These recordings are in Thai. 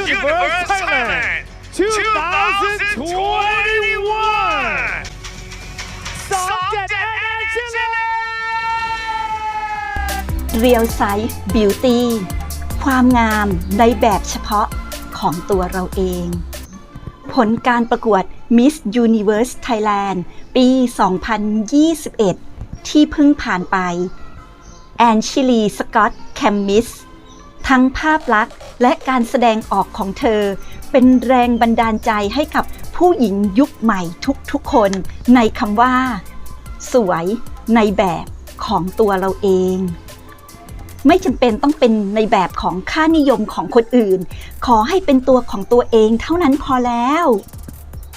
Universe Thailand 2021สองเจ็ดแอนเชลเรียลไซส์บิวตี้ความงามในแบบเฉพาะของตัวเราเอง ผลการประกวด Miss Universe Thailand ปี 2021 ที่เพิ่งผ่านไป แอนชิลี สกอต แคมมิส ทั้งภาพลักษณ์และการแสดงออกของเธอ เป็นแรงบันดาลใจให้กับผู้หญิงยุคใหม่ทุกๆคนในคำว่า สวยในแบบของตัวเราเอง ไม่จำเป็นต้องเป็นในแบบของค่านิยมของคนอื่น ขอให้เป็นตัวของตัวเองเท่านั้นพอแล้ว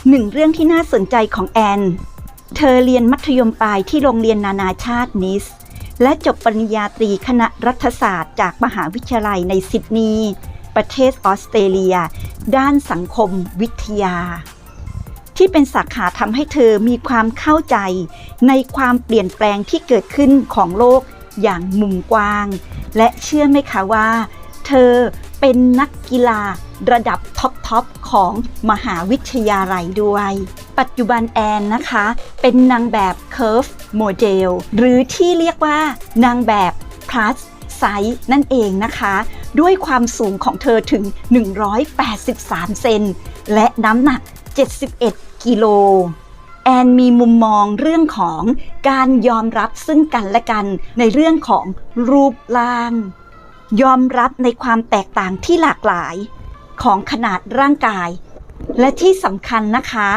หนึ่งเรื่องที่น่าสนใจของแอน เธอเรียนมัธยมปลายที่โรงเรียนนานาชาตินิส และจบปริญญาตรีคณะรัฐศาสตร์ จากมหาวิทยาลัยในซิดนีย์ประเทศออสเตรเลีย ด้านสังคมวิทยา ที่เป็นสาขาทำให้เธอมีความเข้าใจในความเปลี่ยนแปลงที่เกิดขึ้นของโลกอย่างมุมกว้าง และเชื่อไหมคะว่า เธอเป็นนักกีฬาระดับท็อปทอปของมหาวิทยาลัยด้วย ปัจจุบันแอนนะคะ เป็นนางแบบ Curve Model หรือที่เรียกว่านางแบบ plus size นั่นเองนะคะ ด้วยความสูงของเธอถึง 183 เซนและน้ำหนัก 71 กิโลแอนมีมุมมองเรื่องของการยอมรับซึ่งกันและกันในเรื่องของรูปร่าง ยอมรับในความแตกต่างที่หลากหลายของขนาดร่างกาย และที่สำคัญนะคะ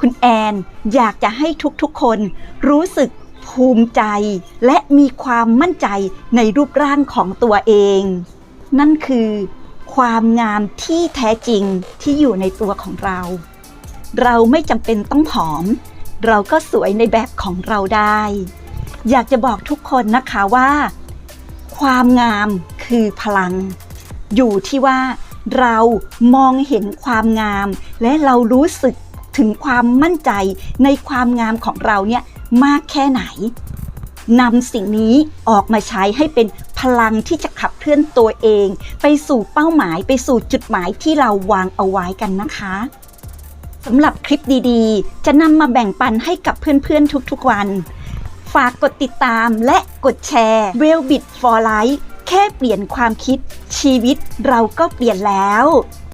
คุณแอนอยากจะให้ทุกๆคนรู้สึกภูมิใจ และมีความมั่นใจในรูปร่างของตัวเอง นั่นคือ ความงามที่แท้จริงที่อยู่ในตัวของเรา เราไม่จำเป็นต้องผอม เราก็สวยในแบบของเราได้ อยากจะบอกทุกคนนะคะว่า ความงามคือพลัง อยู่ที่ว่าเรามองเห็นความงามและเรารู้สึก ถึงความมั่นใจในความงามของเราเนี่ยมากแค่ไหนนำสิ่งนี้ออกมาใช้ให้เป็นพลังที่จะขับเคลื่อนตัวเอง ไปสู่เป้าหมายไปสู่จุดหมายที่เราวางเอาไว้กันนะคะสำหรับคลิปดีๆ จะนำมาแบ่งปันให้กับเพื่อนๆทุกๆวัน ฝากกดติดตามและกดแชร์ w e l b i t for Life แค่เปลี่ยนความคิดชีวิตเราก็เปลี่ยนแล้ว